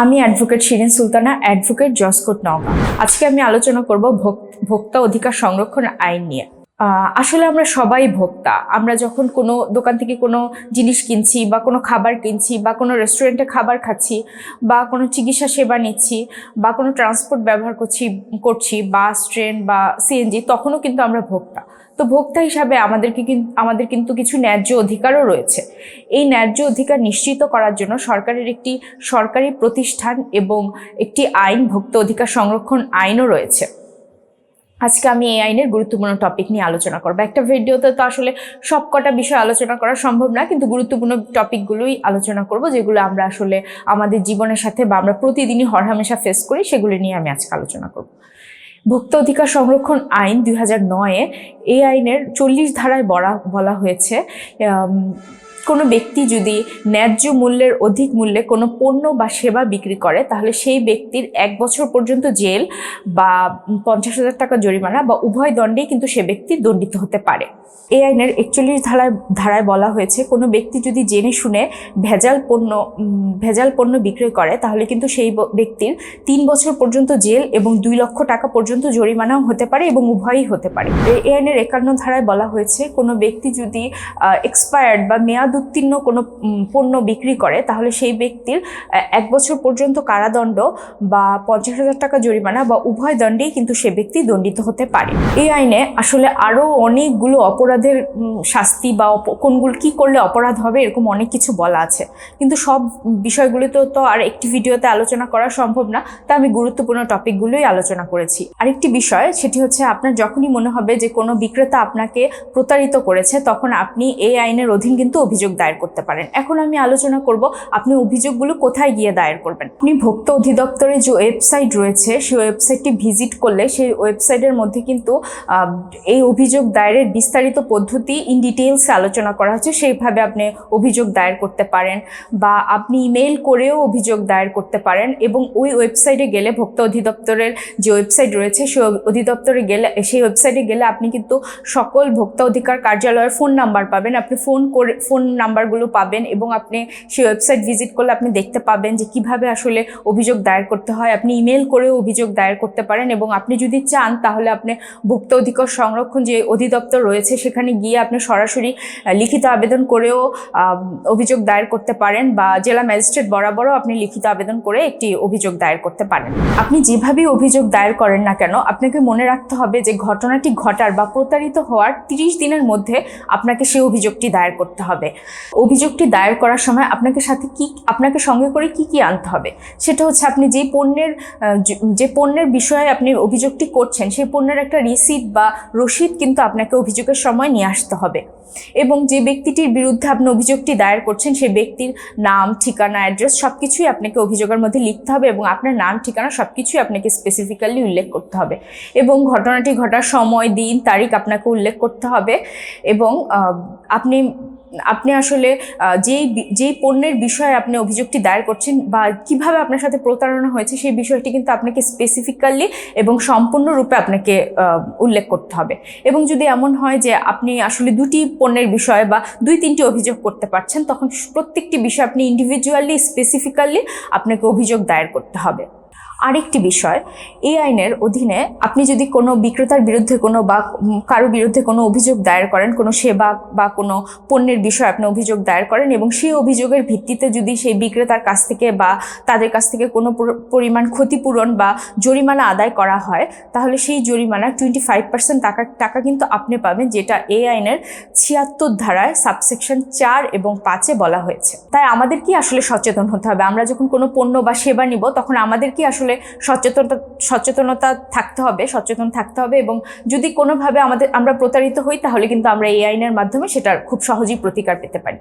আমি advocate Shirin Sultana, advocate জসকোট Naogaon. আজকে আমি আলোচনা করব ভোক- ভোক্তা অধিকার সংরক্ষণ আইন নিয়ে। আসলে আমরা সবাই ভোক্তা। আমরা যখন কোনো দোকান থেকে কোনো জিনিস কিনছি বা কোনো খাবার কিনছি বা কোনো রেস্টুরেন্টে খাবার খাচ্ছি বা কোনো চিকিৎসা সেবা নিচ্ছি বা কোনো ট্রান্সপোর্ট ব্যবহার করছি করছি, বাস, ট্রেন বা সিএনজি, তখনও কিন্তু আমরা ভোক্তা। তো ভোক্তা হিসাবে আমাদেরকে আমাদের কিন্তু কিছু ন্যায্য অধিকারও রয়েছে। এই ন্যায্য অধিকার নিশ্চিত করার জন্য সরকারের একটি সরকারি প্রতিষ্ঠান এবং একটি আইন, ভোক্তা অধিকার সংরক্ষণ আইনও রয়েছে। আজকে আমি এই আইনের গুরুত্বপূর্ণ টপিক নিয়ে আলোচনা করব। একটা ভিডিওতে তো আসলে সব কটা বিষয় আলোচনা করা সম্ভব না, কিন্তু গুরুত্বপূর্ণ টপিকগুলোই আলোচনা করব, যেগুলো আমরা আসলে আমাদের জীবনের সাথে বা আমরা প্রতিদিনই হরহামেশা ফেস করি, সেগুলো নিয়ে আমি আজকে আলোচনা করব। ভোক্তা অধিকার সংরক্ষণ আইন দুই হাজার নয়ে এই আইনের চল্লিশ ধারায় বলা বলা হয়েছে কোনো ব্যক্তি যদি ন্যায্য মূল্যের অধিক মূল্যে কোনো পণ্য বা সেবা বিক্রি করে, তাহলে সেই ব্যক্তির এক বছর পর্যন্ত জেল বা পঞ্চাশ হাজার টাকা জরিমানা বা উভয় দণ্ডেই কিন্তু সে ব্যক্তি দণ্ডিত হতে পারে। এই আইনের একচল্লিশ ধারায় ধারায় বলা হয়েছে, কোনো ব্যক্তি যদি জেনে শুনে ভেজাল পণ্য ভেজাল পণ্য বিক্রয় করে, তাহলে কিন্তু সেই ব্যক্তির তিন বছর পর্যন্ত জেল এবং দুই লক্ষ টাকা পর্যন্ত জরিমানাও হতে পারে এবং উভয়ই হতে পারে। এই আইনের একান্ন ধারায় বলা হয়েছে, কোনো ব্যক্তি যদি এক্সপায়ার্ড বা মেয়াদ উত্তীর্ণ কোনো পণ্য বিক্রি করে, তাহলে সেই ব্যক্তির এক বছর পর্যন্ত কারাদণ্ড বা পঞ্চাশ হাজার টাকা জরিমানা বা উভয় দণ্ডেই কিন্তু সে ব্যক্তি দণ্ডিত হতে পারে। এই আইনে আসলে আরও অনেকগুলো অপরাধের শাস্তি বা কোনগুলো, কি করলে অপরাধ হবে এরকম অনেক কিছু বলা আছে। কিন্তু সব বিষয়গুলো তো তো আর একটি ভিডিওতে আলোচনা করা সম্ভব না, তা আমি গুরুত্বপূর্ণ টপিকগুলোই আলোচনা করেছি। আরেকটি বিষয়, সেটি হচ্ছে আপনার যখনই মনে হবে যে কোনো বিক্রেতা আপনাকে প্রতারিত করেছে, তখন আপনি এই আইনের অধীন কিন্তু অভিযোগ দায়ের করতে পারেন। এখন আমি আলোচনা করব আপনি অভিযোগগুলো কোথায় গিয়ে দায়ের করবেন। আপনি ভোক্তা অধিদপ্তরে যে ওয়েবসাইট রয়েছে, সেই ওয়েবসাইটটি ভিজিট করলে সেই ওয়েবসাইটের মধ্যে কিন্তু এই অভিযোগ দায়েরের বিস্তারিত পদ্ধতি ইন ডিটেলস আলোচনা করা হচ্ছে। সেইভাবে আপনি অভিযোগ দায়ের করতে পারেন বা আপনি ইমেল করেও অভিযোগ দায়ের করতে পারেন এবং ওই ওয়েবসাইটে গেলে ভোক্তা অধিদপ্তরের যে ওয়েবসাইট রয়েছে, সেই অধিদপ্তরে গেলে, সেই ওয়েবসাইটে গেলে আপনি কিন্তু সকল ভোক্তা অধিকার কার্যালয়ের ফোন নাম্বার পাবেন। আপনি ফোন করে, ফোন নাম্বারগুলো পাবেন এবং আপনি সেই ওয়েবসাইট ভিজিট করলে আপনি দেখতে পাবেন যে কীভাবে আসলে অভিযোগ দায়ের করতে হয়। আপনি ইমেল করেও অভিযোগ দায়ের করতে পারেন এবং আপনি যদি চান তাহলে আপনি ভোক্তা অধিকার সংরক্ষণ যে অধিদপ্তর রয়েছে সেখানে গিয়ে আপনি সরাসরি লিখিত আবেদন করেও অভিযোগ দায়ের করতে পারেন বা জেলা ম্যাজিস্ট্রেট বরাবরও আপনি লিখিত আবেদন করে একটি অভিযোগ দায়ের করতে পারেন। আপনি যেভাবেই অভিযোগ দায়ের করেন না কেন, আপনাকে মনে রাখতে হবে যে ঘটনাটি ঘটার বা প্রতারিত হওয়ার তিরিশ দিনের মধ্যে আপনাকে সেই অভিযোগটি দায়ের করতে হবে। অভিযোগটি দায়ের করার সময় আপনাকে সাথে কি, আপনাকে সঙ্গে করে কি কি আনতে হবে? সেটা হচ্ছে আপনি যে পণ্যের যে- পণ্যের বিষয়ে আপনি অভিযোগটি করছেন, সেই পণ্যের একটা রিসিট বা রসিদ কিন্তু আপনাকে অভিযোগের সময় নিয়ে আসতে হবে। এবং যে ব্যক্তিটির বিরুদ্ধে আপনি অভিযোগটি দায়ের করছেন, সেই ব্যক্তির নাম, ঠিকানা অ্যাড্রেস সব কিছুই আপনাকে অভিযোগের মধ্যে লিখতে হবে এবং আপনার নাম, ঠিকানা সব কিছুই আপনাকে স্পেসিফিক্যালি উল্লেখ করতে হবে। এবং ঘটনাটি ঘটার সময়, দিন, তারিখ আপনাকে উল্লেখ করতে হবে এবং আপনি আপনি আসলে যেই যেই পণ্যের বিষয়ে আপনি অভিযোগটি দায়ের করছেন বা কীভাবে আপনার সাথে প্রতারণা হয়েছে, সেই বিষয়টি কিন্তু আপনাকে স্পেসিফিক্যালি এবং সম্পূর্ণরূপে আপনাকে উল্লেখ করতে হবে। এবং যদি এমন হয় যে আপনি আসলে দুটি পণ্যের বিষয়ে বা দুই তিনটি অভিযোগ করতে পারছেন, তখন প্রত্যেকটি বিষয় আপনি ইন্ডিভিজুয়ালি স্পেসিফিক্যালি আপনাকে অভিযোগ দায়ের করতে হবে। আরেকটি বিষয়, এই আইনের অধীনে আপনি যদি কোনো বিক্রেতার বিরুদ্ধে কোনো বা কারও বিরুদ্ধে কোনো অভিযোগ দায়ের করেন, কোনো সেবা বা কোনো পণ্যের বিষয়ে আপনি অভিযোগ দায়ের করেন এবং সেই অভিযোগের ভিত্তিতে যদি সেই বিক্রেতার কাছ থেকে বা তাদের কাছ থেকে কোনো পরিমাণ ক্ষতিপূরণ বা জরিমানা আদায় করা হয়, তাহলে সেই জরিমানা টোয়েন্টি ফাইভ পার্সেন্ট টাকা টাকা কিন্তু আপনি পাবেন, যেটা এই আইনের ছিয়াত্তর ধারায় সাবসেকশন চার এবং পাঁচে বলা হয়েছে। তাই আমাদের কি আসলে সচেতন হতে হবে? আমরা যখন কোনো পণ্য বা সেবা নিব, তখন আমাদের কি আসলে সচেতনতা সচেতনতা থাকতে হবে, সচেতন থাকতে হবে এবং যদি কোনোভাবে আমাদের, আমরা প্রতারিত হই তাহলে কিন্তু আমরা এই আইনের মাধ্যমে সেটার খুব সহজেই প্রতিকার পেতে পারি।